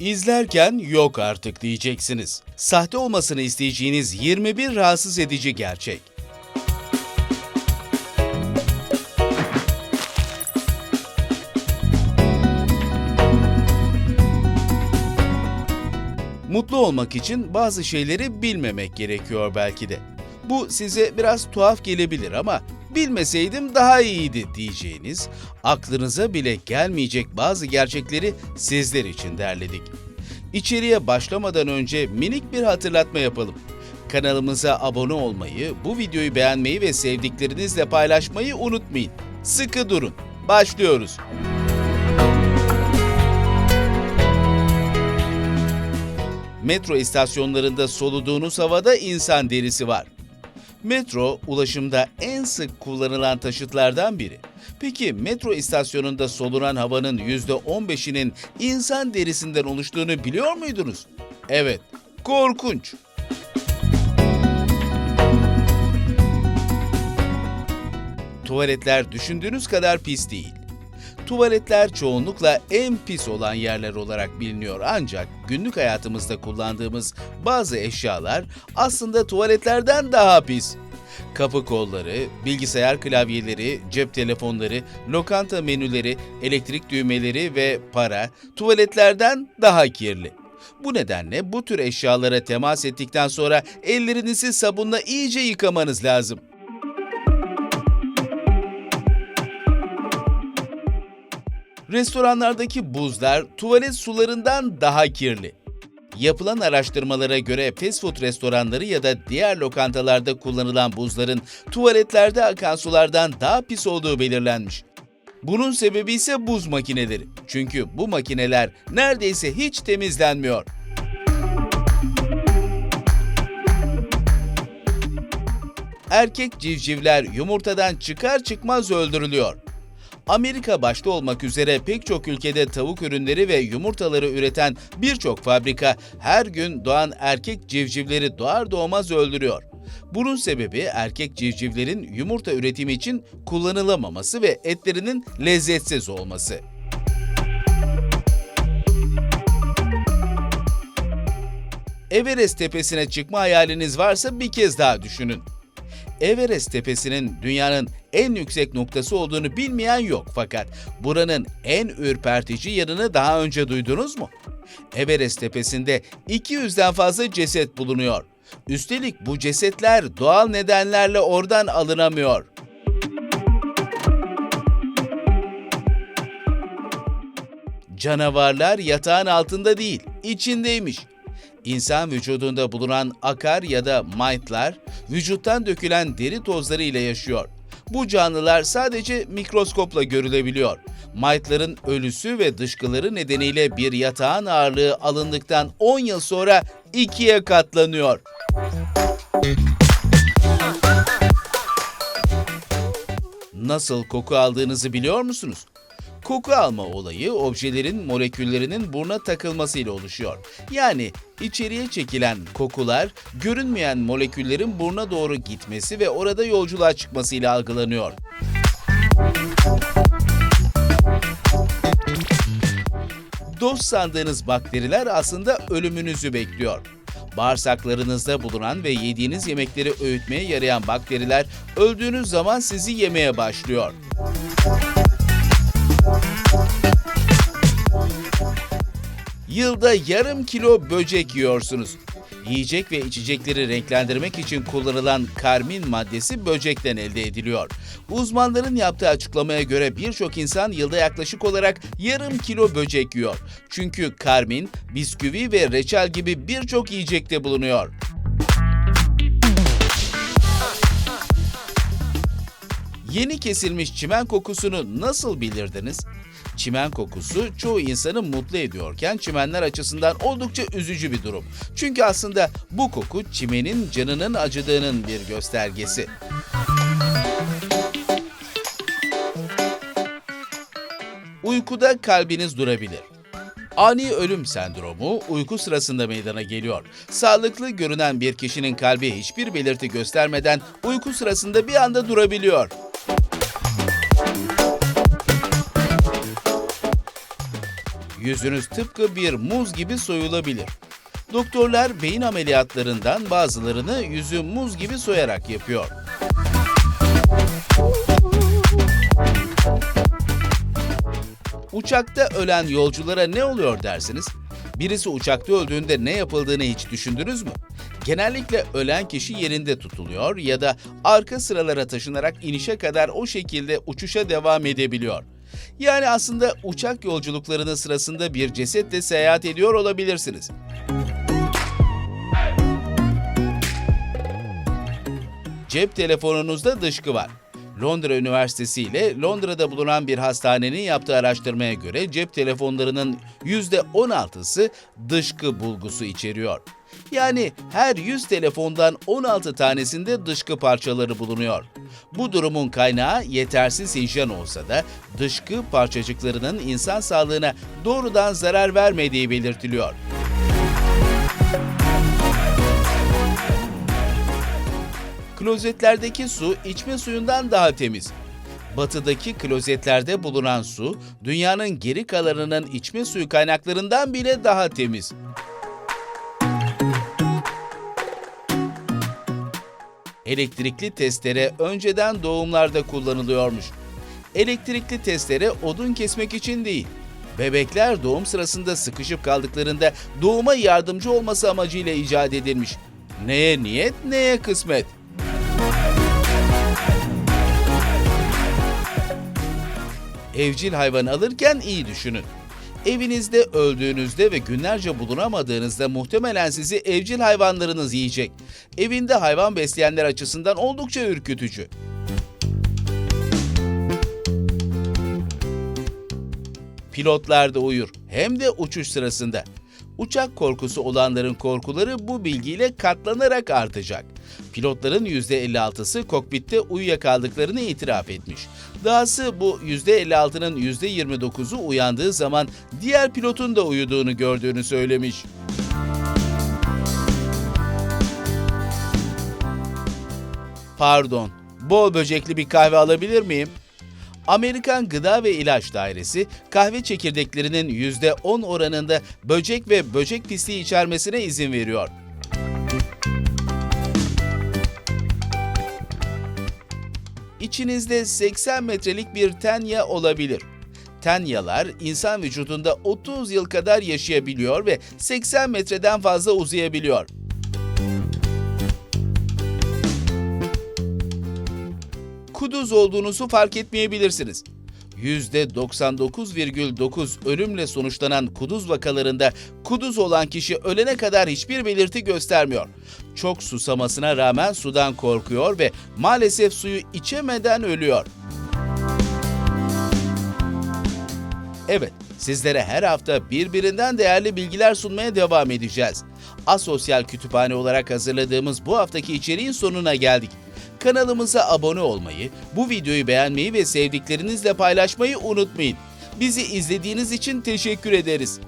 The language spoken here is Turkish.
İzlerken yok artık diyeceksiniz. Sahte olmasını isteyeceğiniz 21 rahatsız edici gerçek. Mutlu olmak için bazı şeyleri bilmemek gerekiyor belki de. Bu size biraz tuhaf gelebilir ama bilmeseydim daha iyiydi diyeceğiniz, aklınıza bile gelmeyecek bazı gerçekleri sizler için derledik. İçeriye başlamadan önce minik bir hatırlatma yapalım. Kanalımıza abone olmayı, bu videoyu beğenmeyi ve sevdiklerinizle paylaşmayı unutmayın. Sıkı durun. Başlıyoruz. Metro istasyonlarında soluduğunuz havada insan derisi var. Metro ulaşımda en sık kullanılan taşıtlardan biri. Peki metro istasyonunda solunan havanın %15'inin insan derisinden oluştuğunu biliyor muydunuz? Evet, korkunç. Tuvaletler düşündüğünüz kadar pis değil. Tuvaletler çoğunlukla en pis olan yerler olarak biliniyor ancak günlük hayatımızda kullandığımız bazı eşyalar aslında tuvaletlerden daha pis. Kapı kolları, bilgisayar klavyeleri, cep telefonları, lokanta menüleri, elektrik düğmeleri ve para tuvaletlerden daha kirli. Bu nedenle bu tür eşyalara temas ettikten sonra ellerinizi sabunla iyice yıkamanız lazım. Restoranlardaki buzlar tuvalet sularından daha kirli. Yapılan araştırmalara göre fast food restoranları ya da diğer lokantalarda kullanılan buzların tuvaletlerde akan sulardan daha pis olduğu belirlenmiş. Bunun sebebi ise buz makineleri. Çünkü bu makineler neredeyse hiç temizlenmiyor. Erkek civcivler yumurtadan çıkar çıkmaz öldürülüyor. Amerika başta olmak üzere pek çok ülkede tavuk ürünleri ve yumurtaları üreten birçok fabrika her gün doğan erkek civcivleri doğar doğmaz öldürüyor. Bunun sebebi erkek civcivlerin yumurta üretimi için kullanılamaması ve etlerinin lezzetsiz olması. Everest tepesine çıkma hayaliniz varsa bir kez daha düşünün. Everest tepesinin dünyanın en yüksek noktası olduğunu bilmeyen yok fakat buranın en ürpertici yanını daha önce duydunuz mu? Everest tepesinde 200'den fazla ceset bulunuyor. Üstelik bu cesetler doğal nedenlerle oradan alınamıyor. Canavarlar yatağın altında değil, içindeymiş. İnsan vücudunda bulunan akar ya da mite'lar vücuttan dökülen deri tozları ile yaşıyor. Bu canlılar sadece mikroskopla görülebiliyor. Mite'ların ölüsü ve dışkıları nedeniyle bir yatağın ağırlığı alındıktan 10 yıl sonra ikiye katlanıyor. Nasıl koku aldığınızı biliyor musunuz? Koku alma olayı objelerin moleküllerinin buruna takılmasıyla oluşuyor. Yani içeriye çekilen kokular görünmeyen moleküllerin buruna doğru gitmesi ve orada yolculuğa çıkmasıyla algılanıyor. Dost sandığınız bakteriler aslında ölümünüzü bekliyor. Bağırsaklarınızda bulunan ve yediğiniz yemekleri öğütmeye yarayan bakteriler öldüğünüz zaman sizi yemeye başlıyor. Yılda yarım kilo böcek yiyorsunuz. Yiyecek ve içecekleri renklendirmek için kullanılan karmin maddesi böcekten elde ediliyor. Uzmanların yaptığı açıklamaya göre birçok insan yılda yaklaşık olarak yarım kilo böcek yiyor. Çünkü karmin, bisküvi ve reçel gibi birçok yiyecekte bulunuyor. Yeni kesilmiş çimen kokusunu nasıl bilirdiniz? Çimen kokusu çoğu insanı mutlu ediyorken çimenler açısından oldukça üzücü bir durum. Çünkü aslında bu koku çimenin canının acıdığının bir göstergesi. Uykuda kalbiniz durabilir. Ani ölüm sendromu uyku sırasında meydana geliyor. Sağlıklı görünen bir kişinin kalbi hiçbir belirti göstermeden uyku sırasında bir anda durabiliyor. Yüzünüz tıpkı bir muz gibi soyulabilir. Doktorlar beyin ameliyatlarından bazılarını yüzü muz gibi soyarak yapıyor. Uçakta ölen yolculara ne oluyor dersiniz? Birisi uçakta öldüğünde ne yapıldığını hiç düşündünüz mü? Genellikle ölen kişi yerinde tutuluyor ya da arka sıralara taşınarak inişe kadar o şekilde uçuşa devam edebiliyor. Yani aslında uçak yolculuklarının sırasında bir cesetle seyahat ediyor olabilirsiniz. Cep telefonunuzda dışkı var. Londra Üniversitesi ile Londra'da bulunan bir hastanenin yaptığı araştırmaya göre cep telefonlarının %16'sı dışkı bulgusu içeriyor. Yani her 100 telefondan 16 tanesinde dışkı parçaları bulunuyor. Bu durumun kaynağı yetersiz hijyen olsa da dışkı parçacıklarının insan sağlığına doğrudan zarar vermediği belirtiliyor. Klozetlerdeki su içme suyundan daha temiz. Batıdaki klozetlerde bulunan su, dünyanın geri kalanının içme suyu kaynaklarından bile daha temiz. Elektrikli testere önceden doğumlarda kullanılıyormuş. Elektrikli testere odun kesmek için değil, bebekler doğum sırasında sıkışıp kaldıklarında doğuma yardımcı olması amacıyla icat edilmiş. Neye niyet, neye kısmet. Evcil hayvan alırken iyi düşünün. Evinizde öldüğünüzde ve günlerce bulunamadığınızda muhtemelen sizi evcil hayvanlarınız yiyecek. Evinde hayvan besleyenler açısından oldukça ürkütücü. Pilotlar da uyur hem de uçuş sırasında. Uçak korkusu olanların korkuları bu bilgiyle katlanarak artacak. Pilotların %56'sı kokpitte uyuyakaldıklarını itiraf etmiş. Dahası bu %56'nın %29'u uyandığı zaman diğer pilotun da uyuduğunu gördüğünü söylemiş. Pardon, bol böcekli bir kahve alabilir miyim? Amerikan Gıda ve İlaç Dairesi kahve çekirdeklerinin %10 oranında böcek ve böcek pisliği içermesine izin veriyor. İçinizde 80 metrelik bir tenya olabilir. Tenyalar insan vücudunda 30 yıl kadar yaşayabiliyor ve 80 metreden fazla uzayabiliyor. Kuduz olduğunuzu fark etmeyebilirsiniz. %99,9 ölümle sonuçlanan kuduz vakalarında kuduz olan kişi ölene kadar hiçbir belirti göstermiyor. Çok susamasına rağmen sudan korkuyor ve maalesef suyu içemeden ölüyor. Evet, sizlere her hafta birbirinden değerli bilgiler sunmaya devam edeceğiz. Asosyal Kütüphane olarak hazırladığımız bu haftaki içeriğin sonuna geldik. Kanalımıza abone olmayı, bu videoyu beğenmeyi ve sevdiklerinizle paylaşmayı unutmayın. Bizi izlediğiniz için teşekkür ederiz.